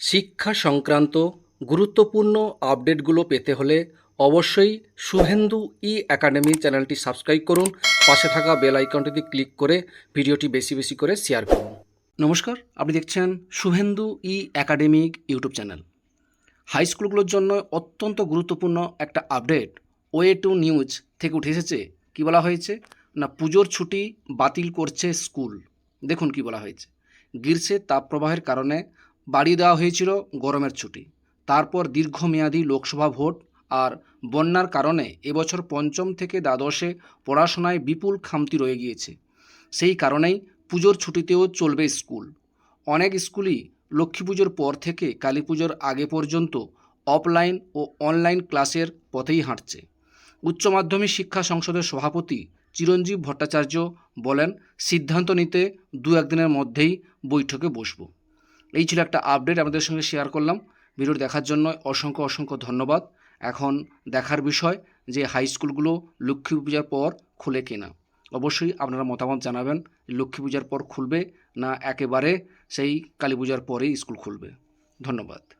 শিক্ষা সংক্রান্ত গুরুত্বপূর্ণ আপডেটগুলো পেতে হলে অবশ্যই শুভেন্দু ই একাডেমি চ্যানেলটি সাবস্ক্রাইব করুন। পাশে থাকা বেল আইকনটিতে ক্লিক করে ভিডিওটি বেশি বেশি করে শেয়ার করুন। নমস্কার, আপনি দেখছেন Suvendu E academic YouTube channel. High স্কুলগুলোর জন্য অত্যন্ত গুরুত্বপূর্ণ একটা আপডেট ওয়ে টু নিউজ থেকে উঠে এসেছে। কী বলা হয়েছে? না, পুজোর ছুটি বাতিল করছে স্কুল। দেখুন কি বলা হয়েছে। গ্রীষ্মের তাপপ্রবাহের কারণে বাড়িয়ে দেওয়া হয়েছিল গরমের ছুটি। তারপর দীর্ঘমেয়াদী লোকসভা ভোট আর বন্যার কারণে এবছর পঞ্চম থেকে দ্বাদশে পড়াশোনায় বিপুল খামতি রয়ে গিয়েছে। সেই কারণেই পুজোর ছুটিতেও চলবে স্কুল। অনেক স্কুলই লক্ষ্মী পুজোর পর থেকে কালী পুজোর আগে পর্যন্ত অফলাইন ও অনলাইন ক্লাসের পথেই হাঁটছে। উচ্চ মাধ্যমিক শিক্ষা সংসদের সভাপতি চিরঞ্জীব ভট্টাচার্য বলেন, সিদ্ধান্ত নিতে দু একদিনের মধ্যেই বৈঠকে বসবো। এই ছিল একটা আপডেট আমাদের সঙ্গে শেয়ার করলাম। ভিডিওটি দেখার জন্য অসংখ্য অসংখ্য ধন্যবাদ। এখন দেখার বিষয় যে হাই স্কুলগুলো লক্ষ্মী পূজার পর খুলে কিনা। অবশ্যই আপনারা মতামত জানাবেন, লক্ষ্মী পূজার পর খুলবে না একেবারে সেই কালী পূজার পরেই স্কুল খুলবে। ধন্যবাদ।